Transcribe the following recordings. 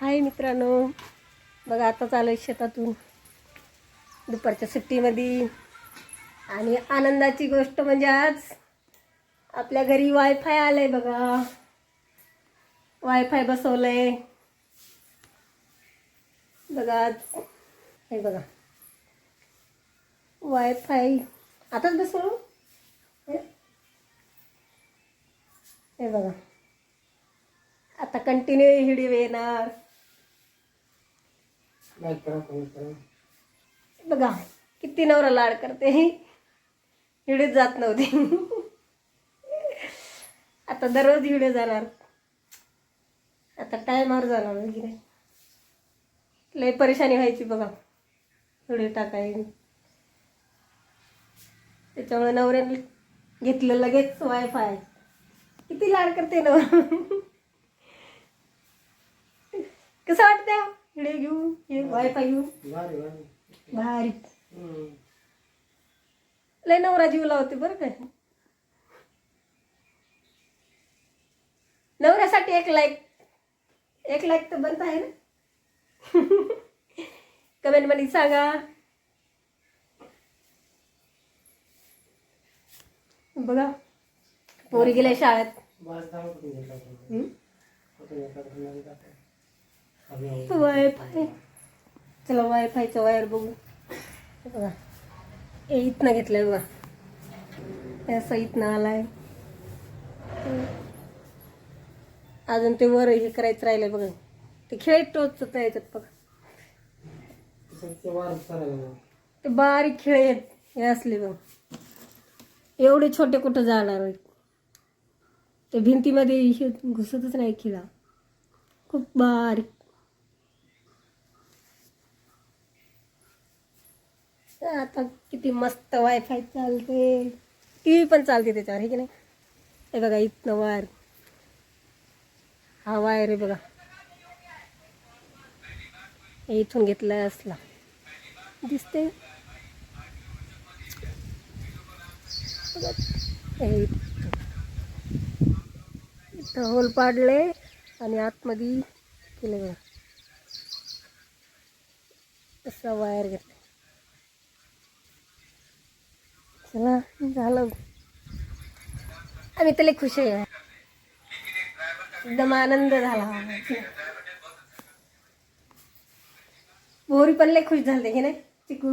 हाय मित्रांनो. बघा आता चालू आहे शेतातून. दुपारच्या सुट्टीमध्ये. आणि आनंदाची गोष्ट म्हणजे आज आपल्या घरी वायफाय आलंय बघा. वायफाय बसवलंय. बघा आज. हे बघा. वायफाय आताच बसवलं? हे? हे बघा. आता कंटिन्यू व्हिडिओ येणार. लाईक करा कमेंट करा. बघा किती नवरा लाड करते. व्हिडिओ जात नव्हते. आता दररोज व्हिडिओ जाणार. आता टायमावर जाणार वगैरे लय परेशानी व्हायची बघा. व्हिडिओ टाकाय. त्याच्यामुळे नवऱ्याने घेतलं लगेच वायफाय. किती लाड करते नवरा. कसं वाटतं व्हिडिओ घेऊ हे वायफाय घेऊ. भारी भारी. भारी. हम्म. लय नवरा जीव लावते बरं काय नवऱ्यासाठी एक लाईक एक लाईक तर बनत आहे ना? कमेंटमध्ये सांगा. बघा. पोरी गेल्या शाळेत. घेतला? हम्म? वायफाय चला वायफायचं वायर बघू. हे बघा. हे इथनं घेतलंय बघा. असं इथनं आलाय. अजून ते वर हे करायचं राहिलंय बघा. ते खेळ टोचत याच्यात बघा. ते बारीक खेळ आहेत. हे असले बघ. एवढे छोटे कुठं जाणार आहेत? ते भिंतीमध्ये हे घुसतच नाही खिळा. खूप बारीक. आता किती मस्त वायफाय चालते. टी व्ही पण चालते त्याच्यावर हे की नाही? हे बघा इथनं वायर हा वायर आहे बघा. हे इथून घेतला असला. दिसते हे इथं. इथं होल पाडले आणि आतमध्ये केले बघा. असा वायर घेतला झालं. आम्ही त्याला खुश आहे. एकदम आनंद झाला. भोरी पण लय खुश झाले की नाही? चिकू.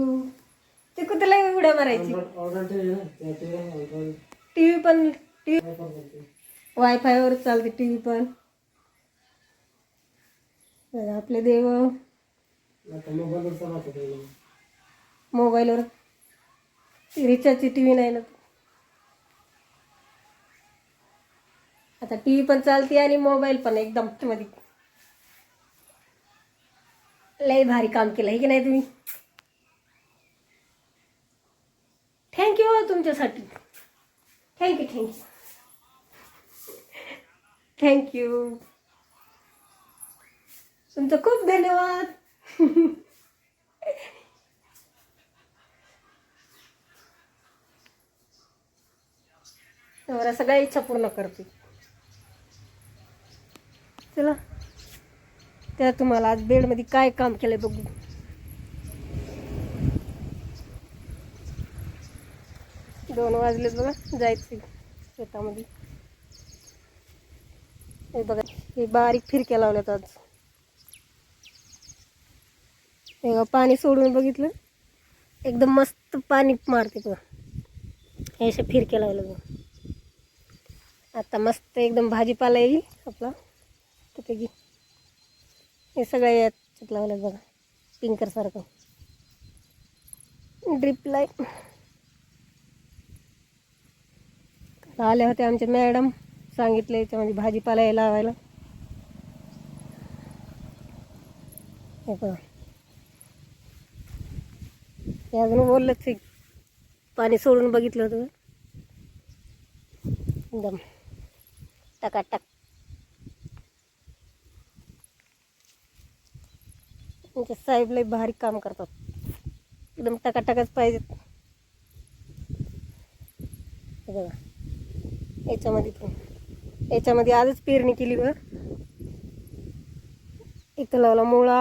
चिकू त्याला उड्या मारायची. ऑर्डर ठेवली ना त्या ते ऑर्डर टी व्ही पण टी काय पण करते वायफायवर चालते टी व्ही पण आपले देव. मोबाईलवर रिचार्जची टी व्ही नाही ना आता टी व्ही पण चालते आणि मोबाईल पण एकदम मध्ये. लय भारी काम केलं आहे की नाही तुम्ही? थँक्यू तुमच्यासाठी. थँक्यू थँक्यू थँक्यू तुमचं खूप धन्यवाद. नवरा सगळ्या इच्छा पूर्ण करते. चला. त्या तुम्हाला आज बेडमध्ये काय काम केलंय बघू. दोन वाजलेत बघा जायचं शेतामध्ये. हे बघा हे बारीक फिरक्या लावल्यात आज. हे पाणी सोडून बघितलं. एकदम मस्त पाणी मारते बघा. हे अशा फिरक्या लावल्या बघा. आता मस्त एकदम भाजीपाला येईल आपला. त्यापैकी हे सगळं याच्यात लावलं बघा. पिंकरसारखं ड्रिपलाय आल्या होत्या आमच्या मॅडम सांगितले याच्यामध्ये भाजीपाला हे लावायला. हे बघा. हे अजून बोललंच ते पाणी सोडून बघितलं होतं. एकदम. टकाटक. म्हणजे साहेब लय भारी काम करतात. एकदम टकाटकच पाहिजेत. बघा. याच्यामध्ये पण. याच्यामध्ये आजच पेरणी केली बघ. इथं लावला मुळा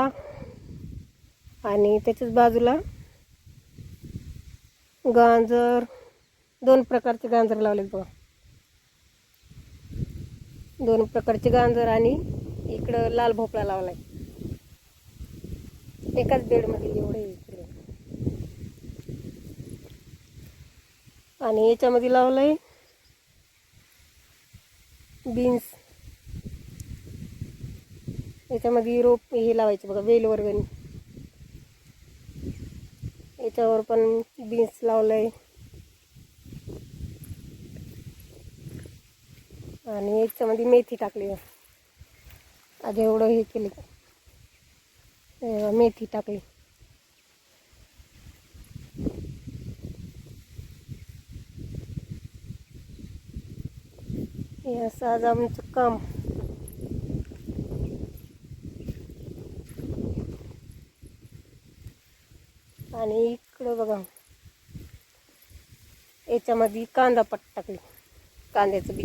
आणि त्याच्याच बाजूला गाजर. दोन प्रकारचे गाजर लावलेत बघा. दोन प्रकारचे गाजर आणि इकडं लाल भोपळा लावलाय. एकाच बेडमध्ये एवढे इकडे. आणि याच्यामध्ये लावलंय बीन्स. याच्यामध्ये रोप हे लावायचे बघा वेल वर्गणी. याच्यावर पण बीन्स लावलंय. आणि याच्यामध्ये मेथी टाकली आज एवढं हे केलं मेथी टाकली. हे असं आज आमचं काम. आणि इकडं बघा. याच्यामध्ये कांदा पट टाकली. कांद्याचं बी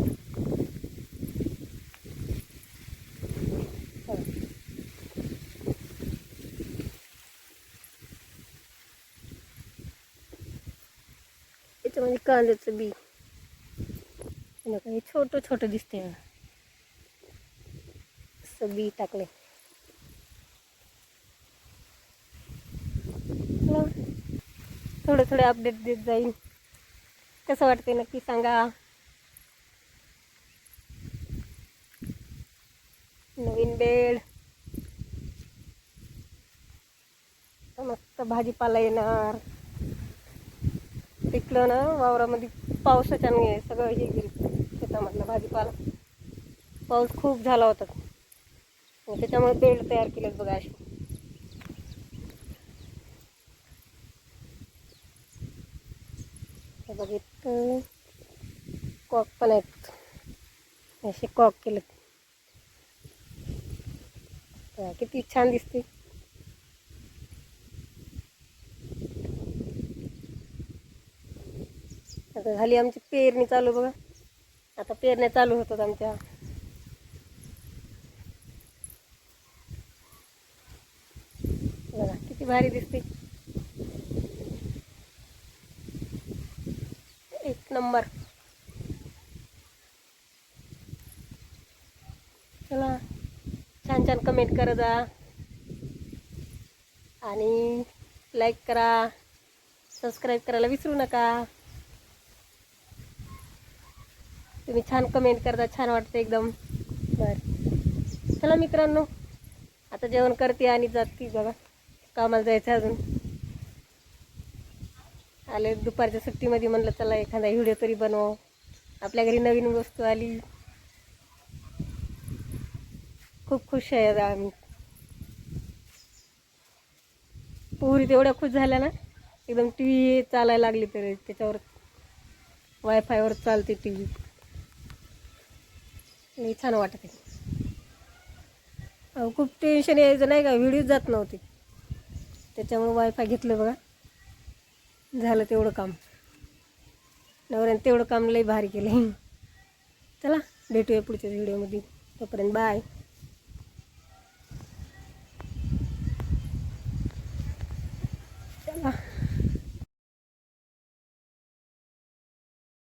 कांद्याचं बी हे हे छोटं छोटं दिसते असं बी टाकले। थोडं थोडं अपडेट देत जाईल कसं वाटते नक्की सांगा। नवीन बेड। मस्त भाजीपाला पिकलं ना वावरामध्ये पावसाच्या सगळं हे गेलं शेतामधला भाजीपाला. पाऊस खूप झाला होता. आणि त्याच्यामुळे बेड तयार केलेत बघा अशी हे बघ कॉक पण आहेत. असे कॉक केलेत. किती छान दिसते. आता झाली आमची पेरणी चालू बघा. आता पेरण्या चालू होतात आमच्या. बघा किती भारी दिसते. एक नंबर. चला छान छान कमेंट करा जा. आणि लाईक करा सबस्क्राईब करायला विसरू नका. तुम्ही छान कमेंट करता छान वाटतं एकदम. बरं. चला मित्रांनो आता जेवण करते आणि जाते बघा. कामाला जायचं अजून. आले दुपारच्या सुट्टीमध्ये म्हणलं चला एखादा व्हिडिओ तरी बनव आपल्या घरी नवीन वस्तू आली. खूप खुश आहे आम्ही. पोहरी तेवढ्या खुश झाल्या ना. एकदम टी व्ही चालायला लागली तर त्याच्यावर वायफायवर चालते टी व्ही लई छान वाटत आहे. अहो खूप टेन्शन यायचं नाही का? व्हिडिओ जात नव्हते. त्याच्यामुळे वायफाय घेतलं बघा. झालं तेवढं काम. नवऱ्याने तेवढं काम लई भारी केलं चला भेटूया पुढच्या व्हिडिओमध्ये तोपर्यंत बाय चला.